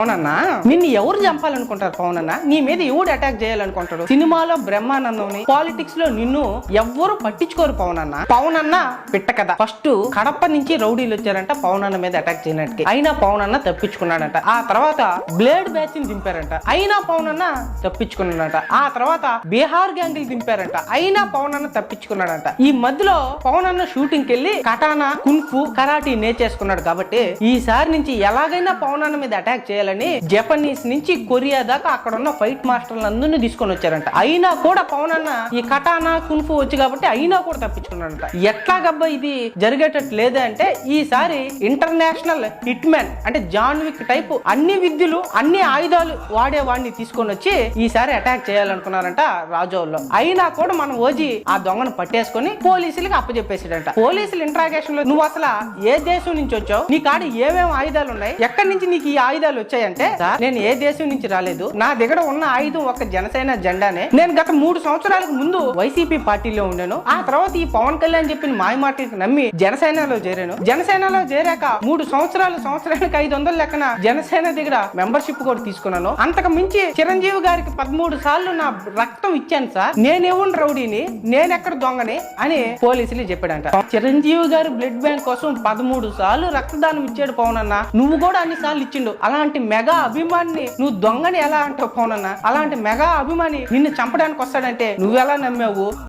పవనన్నా నిన్ను ఎవరు చంపాలనుకుంటారు పవనన్న? నీ మీద ఎవడు అటాక్ చేయాలనుకుంటాడు? సినిమాలో బ్రహ్మానందంని పాలిటిక్స్లో నిన్ను ఎవ్వరు పట్టించుకోరు పవనన్న. పవనన్న పిట్ట కదా ఫస్ట్ కడప నుంచి రౌడీలు వచ్చారంట పవనన్న మీద అటాక్ చేయడానికి అయినా పవనన్న తప్పించుకున్నాడంట. ఆ తర్వాత బ్లేడ్ బ్యాచ్ని దింపారంట. అయినా పవనన్న తప్పించుకున్నాడంట. ఆ తర్వాత బీహార్ గ్యాంగ్ దింపారంట. అయినా పవనన్న తప్పించుకున్నాడంట. ఈ మధ్యలో పవనన్న షూటింగ్కి కటానా కున్ఫు కరాటీ నేర్చేసుకున్నాడు కాబట్టి ఈసారి నుంచి ఎలాగైనా పవనన్న మీద అటాక్ చేయాలి చేయాలని జపనీస్ నుంచి కొరియా దాకా అక్కడ ఉన్న ఫైట్ మాస్టర్లు అందరినీ తీసుకొని వచ్చారంట. అయినా కూడా పవనన్న ఈ కటానా కున్ఫు వచ్చు కాబట్టి అయినా కూడా తప్పించుకున్నాడంట ఎట్లాగబ్బా ఇది జరిగేటట్టు లేదే అంటే ఈసారి ఇంటర్నేషనల్ హిట్ మ్యాన్ అంటే జాన్ విక్ టైప్ అన్ని విద్యలు అన్ని ఆయుధాలు వాడే వాడిని తీసుకొని వచ్చి ఈసారి అటాక్ చేయాలనుకున్నారంట రాజోల్లో. అయినా కూడా మనం ఓజీ ఆ దొంగను పట్టేసుకొని పోలీసులకి అప్పచెప్పేసాడంట పోలీసులు ఇంట్రాగేషన్లో నువ్వు అసలు ఏ దేశం నుంచి వచ్చావు? నీ కాడ ఏమేమి ఆయుధాలు ఉన్నాయి? ఎక్కడి నుంచి నీకు ఈ ఆయుధాలు వచ్చాయి? "సార్, నేను ఏ దేశం నుంచి రాలేదు. నా దగ్గర ఉన్న ఆయుధం ఒక జనసేన జెండానే. నేను గత మూడు సంవత్సరాలకు ముందు వైసీపీ పార్టీలో ఉన్నాను ఆ తర్వాత ఈ పవన్ కళ్యాణ్ చెప్పిన మాయ మాటలకు నమ్మి జనసేనలో చేరాను. జనసేనలో చేరాక మూడు సంవత్సరాలు సంవత్సరానికి ఐదు వందల లెక్కన జనసేన దగ్గర మెంబర్షిప్ కూడా తీసుకున్నాను. అంతకు మించి చిరంజీవి గారికి పదమూడు సార్లు నా రక్తం ఇచ్చాను సార్. నేనేవుండి రౌడీని నేనెక్కడ దొంగని అని పోలీసులు చెప్పాడంట. చిరంజీవి గారి బ్లడ్ బ్యాంక్ కోసం పదమూడు సార్లు రక్తదానం ఇచ్చాడు పవన్ అన్న నువ్వు కూడా అన్ని సార్లు ఇచ్చిండు. అలాంటి మెగా అభిమాని నువ్వు దొంగని ఎలా అంటావు పవన్ అన్న అలాంటి మెగా అభిమాని నిన్ను చంపడానికి వస్తాడంటే నువ్వెలా నమ్మావు?